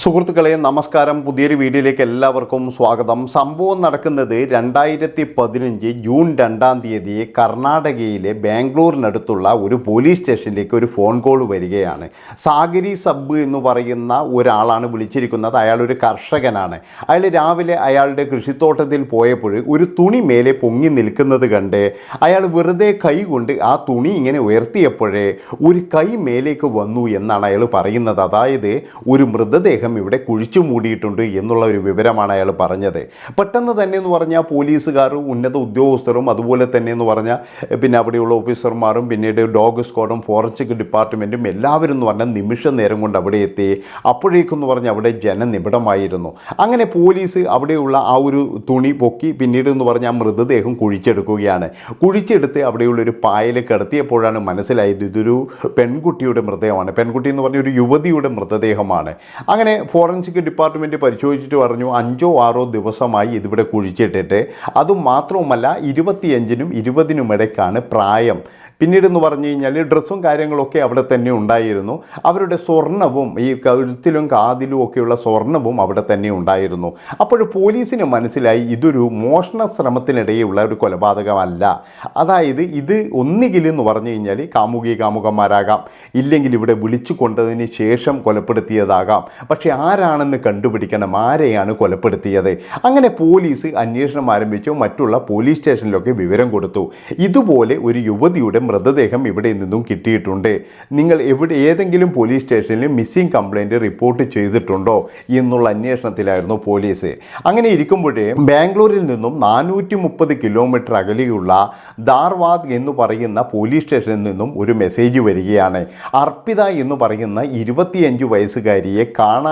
സുഹൃത്തുക്കളെ നമസ്കാരം. പുതിയൊരു വീഡിയോയിലേക്ക് എല്ലാവർക്കും സ്വാഗതം. സംഭവം നടക്കുന്നത് രണ്ടായിരത്തി പതിനഞ്ച് ജൂൺ രണ്ടാം തീയതി കർണാടകയിലെ ബാംഗ്ലൂരിനടുത്തുള്ള ഒരു പോലീസ് സ്റ്റേഷനിലേക്ക് ഒരു ഫോൺ കോൾ വരികയാണ്. സാഗരി സബ് എന്ന് പറയുന്ന ഒരാളാണ് വിളിച്ചിരിക്കുന്നത്. അയാൾ ഒരു കർഷകനാണ്. അയാൾ രാവിലെ അയാളുടെ കൃഷിത്തോട്ടത്തിൽ പോയപ്പോൾ ഒരു തുണി മേലെ പൊങ്ങി നിൽക്കുന്നത് കണ്ട് അയാൾ വെറുതെ കൈ കൊണ്ട് ആ തുണി ഇങ്ങനെ ഉയർത്തിയപ്പോഴേ ഒരു കൈ മേലേക്ക് വന്നു എന്നാണ് അയാൾ പറയുന്നത്. അതായത് ഒരു മൃതദേഹം ഇവിടെ കുഴിച്ചു മൂടിയിട്ടുണ്ട് എന്നുള്ള ഒരു വിവരമാണ് അയാൾ പറഞ്ഞത്. പെട്ടെന്ന് തന്നെ എന്ന് പറഞ്ഞാൽ പോലീസുകാരും ഉന്നത ഉദ്യോഗസ്ഥരും അതുപോലെ തന്നെ എന്ന് പറഞ്ഞാൽ പിന്നെ അവിടെയുള്ള ഓഫീസർമാരും പിന്നീട് ഡോഗ് സ്ക്വാഡും ഫോറൻസിക് ഡിപ്പാർട്ട്മെന്റും എല്ലാവരും എന്ന് പറഞ്ഞാൽ നിമിഷ നേരം കൊണ്ട് അവിടെ എത്തി. അപ്പോഴേക്കെന്ന് പറഞ്ഞാൽ അവിടെ ജനനിബിഡമായിരുന്നു. അങ്ങനെ പോലീസ് അവിടെയുള്ള ആ ഒരു തുണി പൊക്കി പിന്നീട് എന്ന് പറഞ്ഞാൽ മൃതദേഹം കുഴിച്ചെടുക്കുകയാണ്. കുഴിച്ചെടുത്ത് അവിടെയുള്ള ഒരു പായൽ കിടത്തിയപ്പോഴാണ് മനസ്സിലായത് ഇതൊരു പെൺകുട്ടിയുടെ മൃതദേഹമാണ്. പെൺകുട്ടി എന്ന് പറഞ്ഞ ഒരു യുവതിയുടെ മൃതദേഹമാണ്. അങ്ങനെ ഫോറൻസിക് ഡിപ്പാർട്ട്മെന്റ് പരിശോധിച്ചിട്ട് പറഞ്ഞു അഞ്ചോ ആറോ ദിവസമായി ഇതിവിടെ കുഴിച്ചിട്ടിട്ട്. അതും മാത്രവുമല്ല ഇരുപത്തിയഞ്ചിനും ഇരുപതിനും ഇടയ്ക്കാണ് പ്രായം. പിന്നീട് എന്ന് പറഞ്ഞു കഴിഞ്ഞാൽ ഡ്രസ്സും കാര്യങ്ങളൊക്കെ അവിടെ തന്നെ ഉണ്ടായിരുന്നു. അവരുടെ സ്വർണവും ഈ കഴുത്തിലും കാതിലും ഒക്കെയുള്ള സ്വർണവും അവിടെ തന്നെ ഉണ്ടായിരുന്നു. അപ്പോൾ പോലീസിന് മനസ്സിലായി ഇതൊരു മോഷണ ശ്രമത്തിനിടയുള്ള ഒരു കൊലപാതകമല്ല. അതായത് ഇത് ഒന്നുകിലെന്ന് പറഞ്ഞു കഴിഞ്ഞാൽ കാമുകി കാമുകന്മാരാകാം. ഇല്ലെങ്കിൽ ഇവിടെ വിളിച്ചു കൊണ്ടതിന് ശേഷം കൊലപ്പെടുത്തിയതാകാം. പക്ഷേ ആരാണെന്ന് കണ്ടുപിടിക്കണം? ആരെയാണ് കൊലപ്പെടുത്തിയത്? അങ്ങനെ പോലീസ് അന്വേഷണം ആരംഭിച്ചു. മറ്റുള്ള പോലീസ് സ്റ്റേഷനിലൊക്കെ വിവരം കൊടുത്തു. ഇതുപോലെ ഒരു യുവതിയുടെ മൃതദേഹം ഇവിടെ നിന്നും കിട്ടിയിട്ടുണ്ട്. നിങ്ങൾ എവിടെ ഏതെങ്കിലും പോലീസ് സ്റ്റേഷനിൽ മിസ്സിംഗ് കംപ്ലൈന്റ് റിപ്പോർട്ട് ചെയ്തിട്ടുണ്ടോ എന്നുള്ള അന്വേഷണത്തിലായിരുന്നു പോലീസ്. അങ്ങനെ ഇരിക്കുമ്പോഴേ ബാംഗ്ലൂരിൽ നിന്നും നാനൂറ്റി മുപ്പത് കിലോമീറ്റർ അകലെയുള്ള ദാർവാദ് എന്ന് പറയുന്ന പോലീസ് സ്റ്റേഷനിൽ നിന്നും ഒരു മെസ്സേജ് വരികയാണ്. അർപ്പിത എന്ന് പറയുന്ന ഇരുപത്തിയഞ്ച് വയസ്സുകാരിയെ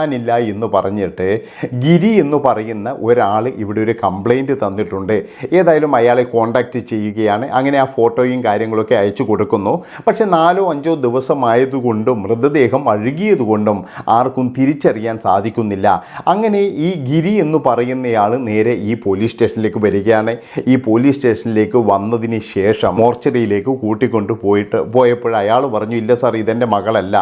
കാണാനില്ല എന്ന് പറഞ്ഞിട്ട് ഗിരി എന്ന് പറയുന്ന ഒരാൾ ഇവിടെ ഒരു കംപ്ലൈന്റ് തന്നിട്ടുണ്ട്. ഏതായാലും അയാളെ കോണ്ടാക്റ്റ് ചെയ്യുകയാണ്. അങ്ങനെ ആ ഫോട്ടോയും കാര്യങ്ങളൊക്കെ അയച്ചു കൊടുക്കുന്നു. പക്ഷേ നാലോ അഞ്ചോ ദിവസമായതുകൊണ്ടും മൃതദേഹം അഴുകിയതുകൊണ്ടും ആർക്കും തിരിച്ചറിയാൻ സാധിക്കുന്നില്ല. അങ്ങനെ ഈ ഗിരി എന്ന് പറയുന്നയാൾ നേരെ ഈ പോലീസ് സ്റ്റേഷനിലേക്ക് വരികയാണ്. ഈ പോലീസ് സ്റ്റേഷനിലേക്ക് വന്നതിന് ശേഷം മോർച്ചറിയിലേക്ക് കൂട്ടിക്കൊണ്ട് പോയിട്ട് പോയപ്പോൾ അയാൾ പറഞ്ഞു ഇല്ല സാർ ഇതെന്റെ മകളല്ല.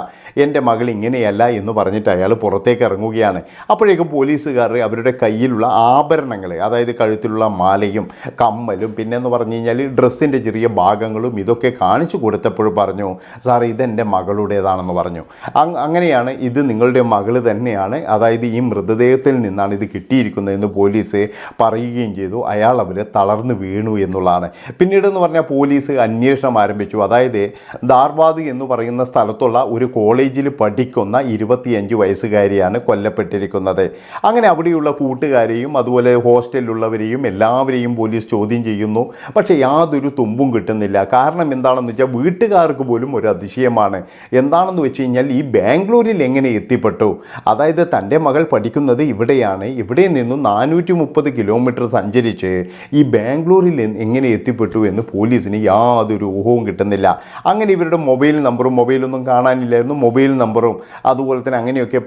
എന്റെ മകൾ ഇങ്ങനെയല്ല എന്ന് പറഞ്ഞിട്ട് അയാൾ പുറത്തേക്ക് ഇറങ്ങുകയാണ്. അപ്പോഴേക്കും പോലീസുകാർ അവരുടെ കയ്യിലുള്ള ആഭരണങ്ങൾ അതായത് കഴുത്തിലുള്ള മാലയും കമ്മലും പിന്നെന്ന് പറഞ്ഞു കഴിഞ്ഞാൽ ഡ്രസ്സിന്റെ ചെറിയ ഭാഗങ്ങളും ഇതൊക്കെ കാണിച്ചു കൊടുത്തപ്പോൾ പറഞ്ഞു സാർ ഇതെന്റെ മകളുടേതാണെന്ന് പറഞ്ഞു. അങ്ങനെയാണ് ഇത് നിങ്ങളുടെ മകൾ തന്നെയാണ് അതായത് ഈ മൃതദേഹത്തിൽ നിന്നാണ് ഇത് കിട്ടിയിരിക്കുന്നതെന്ന് പോലീസ് പറയുകയും ചെയ്തു. അയാൾ അവരെ തളർന്നു വീണു എന്നുള്ളതാണ്. പിന്നീട് എന്ന് പറഞ്ഞാൽ പോലീസ് അന്വേഷണം ആരംഭിച്ചു. അതായത് ദാർവാദ് എന്ന് പറയുന്ന സ്ഥലത്തുള്ള ഒരു കോളേജിൽ പഠിക്കുന്ന ഇരുപത്തിയഞ്ച് വയസ്സുകാരിയാണ് കൊല്ലപ്പെട്ടിരിക്കുന്നത്. അങ്ങനെ അവിടെയുള്ള കൂട്ടുകാരെയും അതുപോലെ ഹോസ്റ്റലിലുള്ളവരെയും എല്ലാവരെയും പോലീസ് ചോദ്യം ചെയ്യുന്നു. പക്ഷേ യാതൊരു തുമ്പും കിട്ടുന്നില്ല. കാരണം എന്താണെന്ന് വെച്ചാൽ വീട്ടുകാർക്ക് പോലും ഒരു അതിശയമാണ്. എന്താണെന്ന് വെച്ച് കഴിഞ്ഞാൽ ഈ ബാംഗ്ലൂരിൽ എങ്ങനെ എത്തിപ്പെട്ടു? അതായത് തന്റെ മകൾ പഠിക്കുന്നത് ഇവിടെയാണ്. ഇവിടെ നിന്നും നാനൂറ്റി മുപ്പത് കിലോമീറ്റർ സഞ്ചരിച്ച് ഈ ബാംഗ്ലൂരിൽ എങ്ങനെ എത്തിപ്പെട്ടു എന്ന് പോലീസിന് യാതൊരു ഊഹവും കിട്ടുന്നില്ല. അങ്ങനെ ഇവരുടെ മൊബൈൽ നമ്പറും മൊബൈലൊന്നും കാണാനില്ലായിരുന്നു. മൊബൈൽ നമ്പറും അതുപോലെ തന്നെ അങ്ങനെയൊക്കെ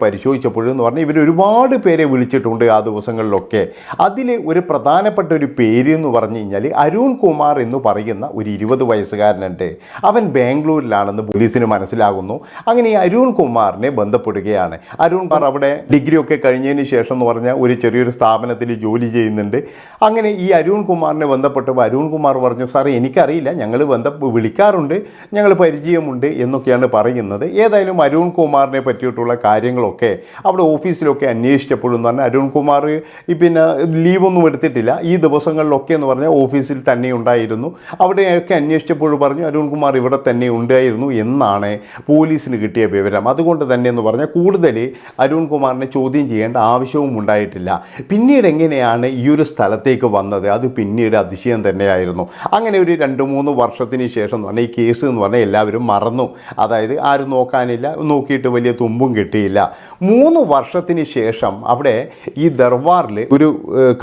പരിശോധിച്ചപ്പോഴെന്ന് പറഞ്ഞാൽ ഇവർ ഒരുപാട് പേരെ വിളിച്ചിട്ടുണ്ട് ആ ദിവസങ്ങളിലൊക്കെ. അതിൽ ഒരു പ്രധാനപ്പെട്ട ഒരു പേര് എന്ന് പറഞ്ഞു കഴിഞ്ഞാൽ അരുൺ കുമാർ എന്ന് പറയുന്ന ഒരു ഇരുപത് വയസ്സുകാരനുണ്ട്. അവൻ ബാംഗ്ലൂരിലാണെന്ന് പോലീസിന് മനസ്സിലാകുന്നു. അങ്ങനെ ഈ അരുൺ കുമാറിനെ ബന്ധപ്പെടുകയാണ്. അരുൺ കുമാർ അവിടെ ഡിഗ്രി ഒക്കെ കഴിഞ്ഞതിന് ശേഷം എന്ന് പറഞ്ഞാൽ ഒരു ചെറിയൊരു സ്ഥാപനത്തിൽ ജോലി ചെയ്യുന്നുണ്ട്. അങ്ങനെ ഈ അരുൺ കുമാറിനെ ബന്ധപ്പെട്ടപ്പോൾ അരുൺ കുമാർ പറഞ്ഞു സാറേ എനിക്കറിയില്ല. ഞങ്ങൾ ബന്ധ വിളിക്കാറുണ്ട്. ഞങ്ങൾ പരിചയമുണ്ട് എന്നൊക്കെയാണ് പറയുന്നത്. ഏതായാലും അരുൺ കുമാറിനെ പറ്റിയിട്ടുള്ള കാര്യങ്ങളൊക്കെ അവിടെ ഓഫീസിലൊക്കെ അന്വേഷിച്ചപ്പോഴെന്ന് പറഞ്ഞാൽ അരുൺ കുമാർ ഈ പിന്നെ ലീവൊന്നും എടുത്തിട്ടില്ല. ഈ ദിവസങ്ങളിലൊക്കെ എന്ന് പറഞ്ഞാൽ ഓഫീസിൽ തന്നെ ഉണ്ടായിരുന്നു. അവിടെയൊക്കെ അന്വേഷിച്ചപ്പോൾ പറഞ്ഞു അരുൺകുമാർ ഇവിടെ തന്നെ ഉണ്ടായിരുന്നു എന്നാണ് പോലീസിന് കിട്ടിയ വിവരം. അതുകൊണ്ട് തന്നെ എന്ന് പറഞ്ഞാൽ കൂടുതൽ അരുൺകുമാറിനെ ചോദ്യം ചെയ്യേണ്ട ആവശ്യവും ഉണ്ടായിട്ടില്ല. പിന്നീട് എങ്ങനെയാണ് ഈ ഒരു സ്ഥലത്തേക്ക് വന്നത്? അത് പിന്നീട് അതിശയം തന്നെയായിരുന്നു. അങ്ങനെ ഒരു രണ്ട് മൂന്ന് വർഷത്തിന് ശേഷം എന്ന് പറഞ്ഞാൽ ഈ കേസ് എന്ന് പറഞ്ഞാൽ എല്ലാവരും മറന്നു. അതായത് ആരും നോക്കാനില്ല നോക്കിയിട്ട് വലിയ തുമ്പും കിട്ടിയില്ല. മൂന്ന് വർഷത്തിന് ശേഷം അവിടെ ഈ ദർബാറിൽ ഒരു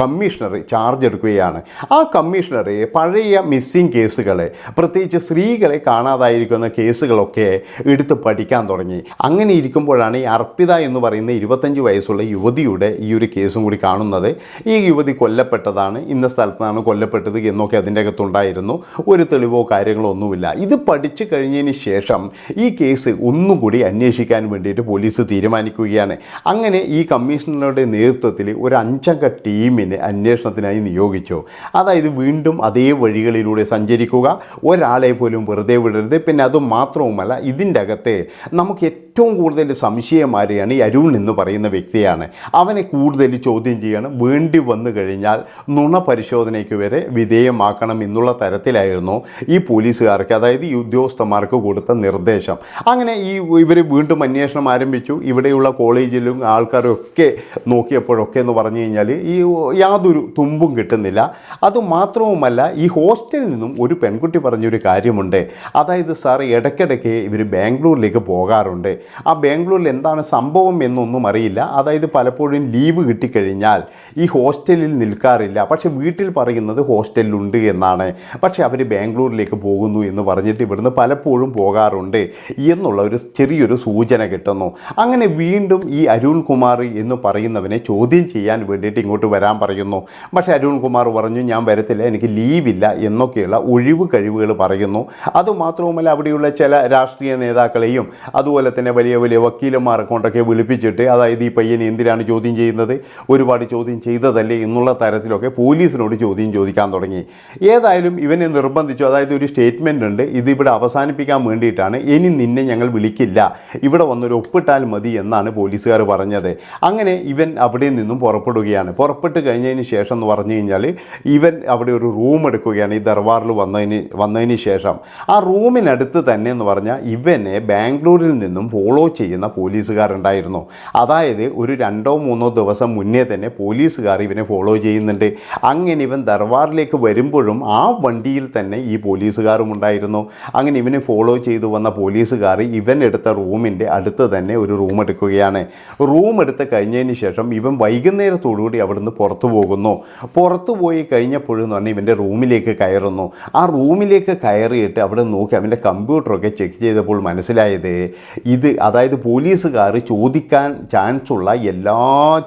കമ്മീഷണർ ചാർജ് എടുക്കുകയാണ്. ആ കമ്മീഷണർ പഴയ മിസ്സിംഗ് കേസുകൾ പ്രത്യേകിച്ച് സ്ത്രീകളെ കാണാതായിരിക്കുന്ന കേസുകളൊക്കെ എടുത്ത് പഠിക്കാൻ തുടങ്ങി. അങ്ങനെ ഇരിക്കുമ്പോഴാണ് ഈ അർപ്പിത എന്ന് പറയുന്ന ഇരുപത്തഞ്ച് വയസ്സുള്ള യുവതിയുടെ ഈ ഒരു കേസും കൂടി കാണുന്നത്. ഈ യുവതി കൊല്ലപ്പെട്ടതാണ് ഇന്ന സ്ഥലത്താണ് കൊല്ലപ്പെട്ടത് എന്നൊക്കെ അതിന്റെ അകത്തുണ്ടായിരുന്നു ഒരു തെളിവോ കാര്യങ്ങളോ ഒന്നുമില്ല. ഇത് പഠിച്ചു കഴിഞ്ഞതിന് ശേഷം ഈ കേസ് ഒന്നുകൂടി അന്വേഷിക്കാൻ വേണ്ടിയിട്ട് പോലീസ് തീരുമാനിക്കുകയാണ്. അങ്ങനെ ഈ കമ്മീഷണറുടെ നേതൃത്വത്തിൽ ഒരു അഞ്ചംഗ ടീമിനെ അന്വേഷണത്തിനായി നിയോഗിച്ചു. അതായത് വീണ്ടും അതേ വഴികളിലൂടെ സഞ്ചരിക്കുക ഒരാളെ പോലും വെറുതെ വിടരുത്. പിന്നെ അത് മാത്രവുമല്ല ഇതിന്റെ അകത്ത് നമുക്ക് ഏറ്റവും കൂടുതൽ സംശയമാരെയാണ് ഈ അരുൺ എന്ന് പറയുന്ന വ്യക്തിയാണ്. അവനെ കൂടുതൽ ചോദ്യം ചെയ്യണം. വേണ്ടി വന്നു കഴിഞ്ഞാൽ നുണ പരിശോധനയ്ക്ക് വരെ വിധേയമാക്കണം എന്നുള്ള തരത്തിലായിരുന്നു ഈ പോലീസുകാർക്ക് അതായത് ഈ ഉദ്യോഗസ്ഥന്മാർക്ക് കൊടുത്ത നിർദ്ദേശം. അങ്ങനെ ഈ ഇവർ വീണ്ടും അന്വേഷണം ആരംഭിച്ചു. ഇവിടെയുള്ള കോളേജിലും ആൾക്കാരൊക്കെ നോക്കിയപ്പോഴൊക്കെ എന്ന് പറഞ്ഞു കഴിഞ്ഞാൽ ഈ യാതൊരു തുമ്പും കിട്ടുന്നില്ല. അതുമാത്രവുമല്ല ഈ ഹോസ്റ്റലിൽ നിന്നും ഒരു പെൺകുട്ടി പറഞ്ഞൊരു കാര്യമുണ്ട്. അതായത് സാർ ഇടയ്ക്കിടയ്ക്ക് ഇവർ ബാംഗ്ലൂരിലേക്ക് പോകാറുണ്ട്. ആ ബാംഗ്ലൂരിൽ എന്താണ് സംഭവം എന്നൊന്നും അറിയില്ല. അതായത് പലപ്പോഴും ലീവ് കിട്ടിക്കഴിഞ്ഞാൽ ഈ ഹോസ്റ്റലിൽ നിൽക്കാറില്ല. പക്ഷേ വീട്ടിൽ പറയുന്നത് ഹോസ്റ്റലിലുണ്ട് എന്നാണ്. പക്ഷേ അവർ ബാംഗ്ലൂരിലേക്ക് പോകുന്നു എന്ന് പറഞ്ഞിട്ട് ഇവിടുന്ന് പലപ്പോഴും പോകാറുണ്ട് എന്നുള്ള ഒരു ചെറിയൊരു സൂചന കിട്ടുന്നു. അങ്ങനെ വീണ്ടും ഈ അരുൺ കുമാർ എന്ന് പറയുന്നവനെ ചോദ്യം ചെയ്യാൻ വേണ്ടിയിട്ട് ഇങ്ങോട്ട് വരാൻ പറയുന്നു. പക്ഷേ അരുൺ കുമാർ പറഞ്ഞു ഞാൻ വരത്തില്ല എനിക്ക് ലീവില്ല എന്നൊക്കെയുള്ള ഒഴിവ് കഴിവുകൾ പറയുന്നു. അതുമാത്രവുമല്ല അവിടെയുള്ള ചില രാഷ്ട്രീയ നേതാക്കളെയും അതുപോലെ തന്നെ വലിയ വലിയ വക്കീലന്മാരെ കൊണ്ടൊക്കെ വിളിപ്പിച്ചിട്ട് അതായത് ഈ പയ്യനെ എന്തിനാണ് ചോദ്യം ചെയ്യുന്നത്? ഒരുപാട് ചോദ്യം ചെയ്തതല്ലേ എന്നുള്ള തരത്തിലൊക്കെ പോലീസിനോട് ചോദ്യം ചോദിക്കാൻ തുടങ്ങി. ഏതായാലും ഇവനെ നിർബന്ധിച്ചു. അതായത് ഒരു സ്റ്റേറ്റ്മെന്റ് ഉണ്ട് ഇതിവിടെ അവസാനിപ്പിക്കാൻ വേണ്ടിയിട്ടാണ്. ഇനി നിന്നെ ഞങ്ങൾ വിളിക്കില്ല. ഇവിടെ വന്നൊരു ഒപ്പിട്ടാൽ മതി എന്നാണ് പോലീസുകാർ പറഞ്ഞത്. അങ്ങനെ ഇവൻ അവിടെ നിന്നും പുറപ്പെടുകയാണ്. പുറപ്പെട്ട് കഴിഞ്ഞതിന് ശേഷം എന്ന് പറഞ്ഞു കഴിഞ്ഞാൽ ഇവൻ അവിടെ ഒരു റൂം എടുക്കുകയാണ് ഈ ദർബാറിൽ വന്നതിന് വന്നതിന് ശേഷം. ആ റൂമിനടുത്ത് തന്നെ എന്ന് പറഞ്ഞാൽ ഇവനെ ബാംഗ്ലൂരിൽ നിന്നും ഫോളോ ചെയ്യുന്ന പോലീസുകാരുണ്ടായിരുന്നു. അതായത് ഒരു രണ്ടോ മൂന്നോ ദിവസം മുന്നേ തന്നെ പോലീസുകാർ ഇവനെ ഫോളോ ചെയ്യുന്നുണ്ട്. അങ്ങനെ ഇവൻ ദർബാറിലേക്ക് വരുമ്പോഴും ആ വണ്ടിയിൽ തന്നെ ഈ പോലീസുകാരും ഉണ്ടായിരുന്നു. അങ്ങനെ ഇവനെ ഫോളോ ചെയ്തു വന്ന പോലീസുകാർ ഇവൻ എടുത്ത റൂമിന്റെ അടുത്ത് തന്നെ ഒരു റൂം എടുക്കുകയാണ്. റൂം എടുത്ത് കഴിഞ്ഞതിന് ശേഷം ഇവൻ വൈകുന്നേരത്തോടുകൂടി അവിടുന്ന് പുറത്തു പോകുന്നു. പുറത്തു പോയി കഴിഞ്ഞപ്പോഴെന്ന് പറഞ്ഞാൽ ഇവന്റെ റൂമിലേക്ക് കയറുന്നു. ആ റൂമിലേക്ക് കയറിയിട്ട് അവിടെ നോക്കി അവന്റെ കമ്പ്യൂട്ടറൊക്കെ ചെക്ക് ചെയ്തപ്പോൾ മനസ്സിലായത് ഇത് അതായത് പോലീസുകാർ ചോദിക്കാൻ ഉള്ള എല്ലാ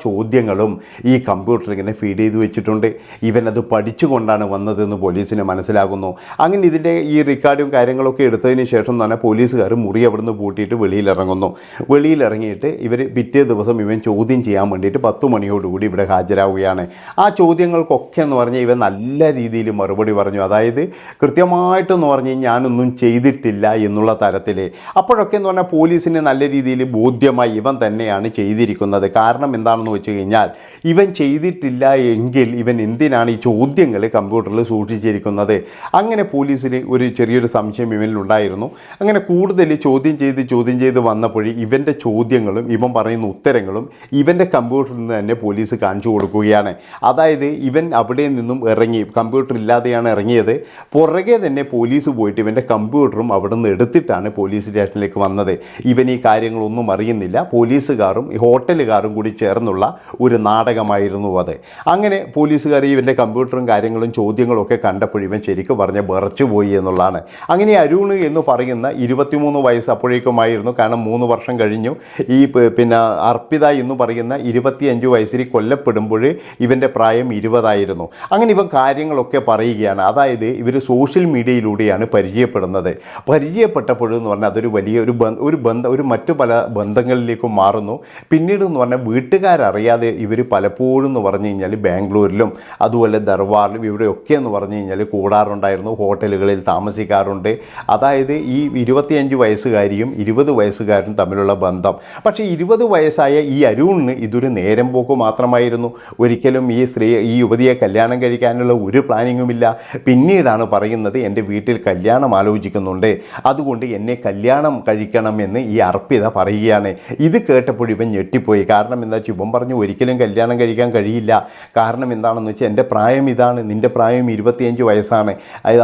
ചോദ്യങ്ങളും ഈ കമ്പ്യൂട്ടറിൽ ഇങ്ങനെ ഫീഡ് ചെയ്ത് വെച്ചിട്ടുണ്ട്. ഇവനത് പഠിച്ചുകൊണ്ടാണ് വന്നതെന്ന് പോലീസിന് മനസ്സിലാകുന്നു. അങ്ങനെ ഇതിന്റെ ഈ റെക്കോർഡും കാര്യങ്ങളൊക്കെ എടുത്തതിന് ശേഷം എന്ന് തന്നെ പോലീസുകാർ മുറി അവിടുന്ന് പൂട്ടിയിട്ട് വെളിയിലിറങ്ങുന്നു. വെളിയിലിറങ്ങിയിട്ട് ഇവർ പിറ്റേ ദിവസം ഇവൻ ചോദ്യം ചെയ്യാൻ വേണ്ടിയിട്ട് പത്ത് മണിയോടുകൂടി ഇവിടെ ഹാജരാവുകയാണ്. ആ ചോദ്യങ്ങൾക്കൊക്കെ എന്ന് പറഞ്ഞാൽ ഇവൻ നല്ല രീതിയിൽ മറുപടി പറഞ്ഞു. അതായത് കൃത്യമായിട്ടെന്ന് പറഞ്ഞ് ഞാനൊന്നും ചെയ്തിട്ടില്ല എന്നുള്ള തരത്തിൽ അപ്പോഴൊക്കെ എന്ന് പറഞ്ഞാൽ പോലീസിന് നല്ല രീതിയിൽ ബോധ്യമായി ഇവൻ തന്നെയാണ് ചെയ്തിരിക്കുന്നത്. കാരണം എന്താണെന്ന് വെച്ച് കഴിഞ്ഞാൽ ഇവൻ ചെയ്തിട്ടില്ല എങ്കിൽ ഇവൻ എന്തിനാണ് ഈ ചോദ്യങ്ങൾ കമ്പ്യൂട്ടറിൽ സൂക്ഷിച്ചിരിക്കുന്നത്? അങ്ങനെ പോലീസിന് ഒരു ചെറിയൊരു സംശയം ഇവനിലുണ്ടായിരുന്നു. അങ്ങനെ കൂടുതൽ ചോദ്യം ചെയ്ത് ചോദ്യം ചെയ്ത് വന്നപ്പോഴേ ഇവന്റെ ചോദ്യങ്ങളും ഇവൻ പറയുന്ന ഉത്തരങ്ങളും ഇവന്റെ കമ്പ്യൂട്ടറിൽ നിന്ന് തന്നെ പോലീസ് കാണിച്ചു കൊടുക്കുകയാണ്. അതായത് ഇവൻ അവിടെ നിന്നും ഇറങ്ങി കമ്പ്യൂട്ടർ ഇല്ലാതെയാണ് ഇറങ്ങിയത്. പുറകെ തന്നെ പോലീസ് പോയിട്ട് ഇവന്റെ കമ്പ്യൂട്ടറും അവിടെ നിന്ന് എടുത്തിട്ടാണ് പോലീസ് സ്റ്റേഷനിലേക്ക് വന്നത്. ഇവൻ ഈ കാര്യങ്ങളൊന്നും അറിയുന്നില്ല. പോലീസുകാരും ഹോട്ടലുകാരും കൂടി ചേർന്നുള്ള ഒരു നാടകമായിരുന്നു അത്. അങ്ങനെ പോലീസുകാർ ഇവന്റെ കമ്പ്യൂട്ടറും കാര്യങ്ങളും ചോദ്യങ്ങളൊക്കെ കണ്ടപ്പോൾ ഇവൻ ശരിക്കും പറഞ്ഞ് വിറച്ചു പോയി എന്നുള്ളതാണ്. അങ്ങനെ അരുൺ എന്ന് പറയുന്ന ഇരുപത്തിമൂന്ന് വയസ്സ് അപ്പോഴേക്കുമായിരുന്നു. കാരണം മൂന്ന് വർഷം കഴിഞ്ഞു. ഈ പിന്നെ അർപ്പിത എന്ന് പറയുന്ന ഇരുപത്തിയഞ്ച് വയസ്സിൽ കൊല്ലപ്പെടുമ്പോൾ ഇവന്റെ പ്രായം ഇരുപതായിരുന്നു. അങ്ങനെ ഇവൻ കാര്യങ്ങളൊക്കെ പറയുകയാണ്. അതായത് ഇവർ സോഷ്യൽ മീഡിയയിലൂടെയാണ് പരിചയപ്പെടുന്നത്. പരിചയപ്പെട്ടപ്പോഴെന്ന് പറഞ്ഞാൽ അതൊരു വലിയ ഒരു ബന്ധ ഒരു ബന്ധം ഒരു മറ്റു പല ബന്ധങ്ങളിലേക്കും മാറുന്നു. പിന്നീട് എന്ന് പറഞ്ഞാൽ വീട്ടുകാരറിയാതെ ഇവർ പലപ്പോഴും എന്ന് പറഞ്ഞു കഴിഞ്ഞാൽ ബാംഗ്ലൂരിലും അതുപോലെ ദർബാറിലും ഇവിടെയൊക്കെ എന്ന് പറഞ്ഞു കഴിഞ്ഞാൽ കൂടാറുണ്ടായിരുന്നു. ഹോട്ടലുകളിൽ താമസിക്കാറുണ്ട്. അതായത് ഈ ഇരുപത്തിയഞ്ച് വയസ്സുകാരിയും ഇരുപത് വയസ്സുകാരും തമ്മിലുള്ള ബന്ധം. പക്ഷേ ഇരുപത് വയസ്സായ ഈ അരുണിന് ഇതൊരു നേരം പോക്ക് മാത്രമായിരുന്നു. ഒരിക്കലും ഈ സ്ത്രീ ഈ യുവതിയെ കല്യാണം കഴിക്കാനുള്ള ഒരു പ്ലാനിങ്ങുമില്ല. പിന്നീടാണ് പറയുന്നത് എന്റെ വീട്ടിൽ കല്യാണം ആലോചിക്കുന്നുണ്ട്. അതുകൊണ്ട് എന്നെ കല്യാണം കഴിക്കണമെന്ന് ഈ അർപ്പിത പറയുകയാണ്. ഇത് കേട്ടപ്പോൾ ഇവൻ ഞെട്ടിപ്പോയി. കാരണം എന്താ വെച്ചാൽ ഇവൻ പറഞ്ഞു ഒരിക്കലും കല്യാണം കഴിക്കാൻ കഴിയില്ല. കാരണം എന്താണെന്ന് വെച്ചാൽ എന്റെ പ്രായം ഇതാണ്. നിന്റെ പ്രായം ഇരുപത്തിയഞ്ച് വയസ്സാണ്.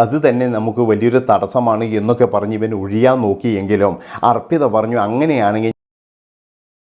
അത് തന്നെ നമുക്ക് വലിയൊരു തടസ്സമാണ് എന്നൊക്കെ പറഞ്ഞ് ഇവൻ ഒഴിയാൻ നോക്കിയെങ്കിലും അർപ്പിത പറഞ്ഞു അങ്ങനെയാണെങ്കിൽ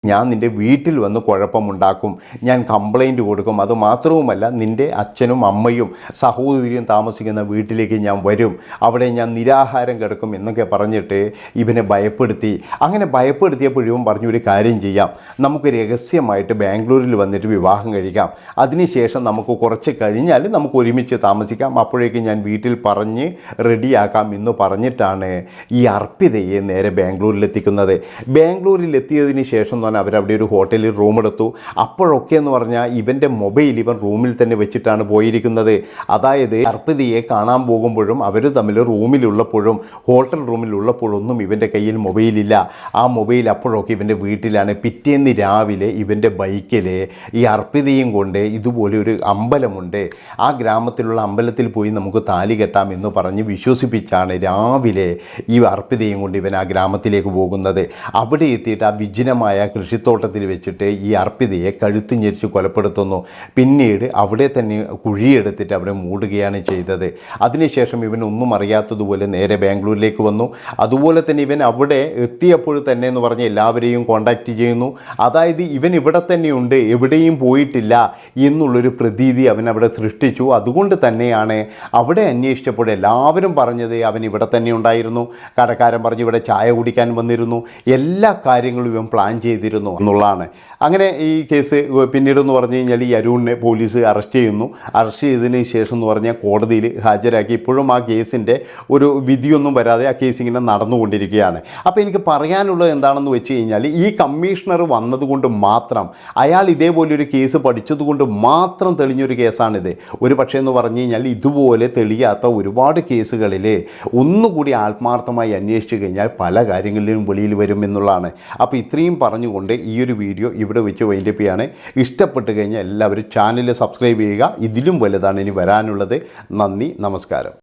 ഞാൻ നിന്റെ വീട്ടിൽ വന്ന് കുഴപ്പമുണ്ടാക്കും. ഞാൻ കംപ്ലൈന്റ് കൊടുക്കും. അതുമാത്രവുമല്ല നിന്റെ അച്ഛനും അമ്മയും സഹോദരിയും താമസിക്കുന്ന വീട്ടിലേക്ക് ഞാൻ വരും. അവിടെ ഞാൻ നിരാഹാരം കിടക്കും എന്നൊക്കെ പറഞ്ഞിട്ട് ഇവനെ ഭയപ്പെടുത്തി. അങ്ങനെ ഭയപ്പെടുത്തിയപ്പോൾ ഇവൻ പറഞ്ഞു ഒരു കാര്യം ചെയ്യാം. നമുക്ക് രഹസ്യമായിട്ട് ബാംഗ്ലൂരിൽ വന്നിട്ട് വിവാഹം കഴിക്കാം. അതിനുശേഷം നമുക്ക് കുറച്ച് കഴിഞ്ഞാൽ നമുക്ക് ഒരുമിച്ച് താമസിക്കാം. അപ്പോഴേക്കും ഞാൻ വീട്ടിൽ പറഞ്ഞ് റെഡിയാക്കാം എന്ന് പറഞ്ഞിട്ടാണ് ഈ അർപ്പിതയെ നേരെ ബാംഗ്ലൂരിലെത്തിക്കുന്നത്. ബാംഗ്ലൂരിൽ എത്തിയതിന് ശേഷം എന്ന് പറഞ്ഞാൽ അവരവിടെ ഒരു ഹോട്ടലിൽ റൂം എടുത്തു. അപ്പോഴൊക്കെ എന്ന് പറഞ്ഞാൽ ഇവന്റെ മൊബൈൽ ഇവൻ റൂമിൽ തന്നെ വെച്ചിട്ടാണ് പോയിരിക്കുന്നത്. അതായത് അർപ്പിതയെ കാണാൻ പോകുമ്പോഴും അവർ തമ്മിൽ റൂമിലുള്ളപ്പോഴും ഹോട്ടൽ റൂമിലുള്ളപ്പോഴൊന്നും ഇവന്റെ കയ്യിൽ മൊബൈലില്ല ആ മൊബൈൽ അപ്പോഴൊക്കെ ഇവന്റെ വീട്ടിലാണ്. പിറ്റേന്ന് രാവിലെ ഇവന്റെ ബൈക്കിൽ ഈ അർപ്പിതയും കൊണ്ട് ഇതുപോലെ ഒരു അമ്പലമുണ്ട്. ആ ഗ്രാമത്തിലുള്ള അമ്പലത്തിൽ പോയി നമുക്ക് താലി കെട്ടാം എന്ന് പറഞ്ഞ് വിശ്വസിപ്പിച്ചാണ് രാവിലെ ഈ അർപ്പിതയും കൊണ്ട് ഇവൻ ആ ഗ്രാമത്തിലേക്ക് പോകുന്നത്. അവിടെ എത്തിയിട്ട് ആ വിജനമായ കൃഷിത്തോട്ടത്തിൽ വെച്ചിട്ട് ഈ അർപ്പിതയെ കഴുത്ത് ഞെരിച്ച് കൊലപ്പെടുത്തുന്നു. പിന്നീട് അവിടെ തന്നെ കുഴിയെടുത്തിട്ട് അവിടെ മൂടുകയാണ് ചെയ്തത്. അതിനുശേഷം ഇവൻ ഒന്നും അറിയാത്തതുപോലെ നേരെ ബാംഗ്ലൂരിലേക്ക് വന്നു. അതുപോലെ തന്നെ ഇവൻ അവിടെ എത്തിയപ്പോൾ തന്നെ എന്ന് പറഞ്ഞ് എല്ലാവരെയും കോണ്ടാക്റ്റ് ചെയ്യുന്നു. അതായത് ഇവൻ ഇവിടെ തന്നെയുണ്ട് എവിടെയും പോയിട്ടില്ല എന്നുള്ളൊരു പ്രതീതി അവൻ അവിടെ സൃഷ്ടിച്ചു. അതുകൊണ്ട് തന്നെയാണ് അവിടെ അന്വേഷിച്ചപ്പോൾ എല്ലാവരും പറഞ്ഞത് അവൻ ഇവിടെ തന്നെ ഉണ്ടായിരുന്നു. കടക്കാരൻ പറഞ്ഞു ഇവിടെ ചായ കുടിക്കാൻ വന്നിരുന്നു. എല്ലാ കാര്യങ്ങളും ഇവൻ പ്ലാൻ ചെയ്തിരുന്നു എന്നുള്ളതാണ്. അങ്ങനെ ഈ കേസ് പിന്നീട് എന്ന് പറഞ്ഞു കഴിഞ്ഞാൽ ഈ അരുണിനെ പോലീസ് അറസ്റ്റ് ചെയ്യുന്നു. അറസ്റ്റ് ചെയ്തതിന് ശേഷം എന്ന് പറഞ്ഞാൽ കോടതിയിൽ ഹാജരാക്കി. ഇപ്പോഴും ആ കേസിന്റെ ഒരു വിധിയൊന്നും വരാതെ ആ കേസ് ഇങ്ങനെ നടന്നുകൊണ്ടിരിക്കുകയാണ്. അപ്പോൾ എനിക്ക് പറയാനുള്ളത് എന്താണെന്ന് വെച്ച് കഴിഞ്ഞാൽ ഈ കമ്മീഷണർ വന്നതുകൊണ്ട് മാത്രം അയാൾ ഇതേപോലൊരു കേസ് പഠിച്ചതുകൊണ്ട് മാത്രം തെളിഞ്ഞൊരു കേസാണിത്. ഒരു പക്ഷേ എന്ന് പറഞ്ഞു കഴിഞ്ഞാൽ ഇതുപോലെ തെളിയാത്ത ഒരുപാട് കേസുകളിൽ ഒന്നുകൂടി ആത്മാർത്ഥമായി അന്വേഷിച്ചു കഴിഞ്ഞാൽ പല കാര്യങ്ങളിലും വെളിയിൽ വരും എന്നുള്ളതാണ്. അപ്പോൾ ഇത്രയും പറഞ്ഞുകൊണ്ട് ഈ ഒരു വീഡിയോ ഇവിടെ വെച്ച് വൈൻഡപ്പ് ചെയ്യാണ്. ഇഷ്ടപ്പെട്ട് കഴിഞ്ഞാൽ എല്ലാവരും ചാനൽ സബ്സ്ക്രൈബ് ചെയ്യുക. ഇതിലും വലുതാണ് ഇനി വരാനുള്ളത്. നന്ദി നമസ്കാരം.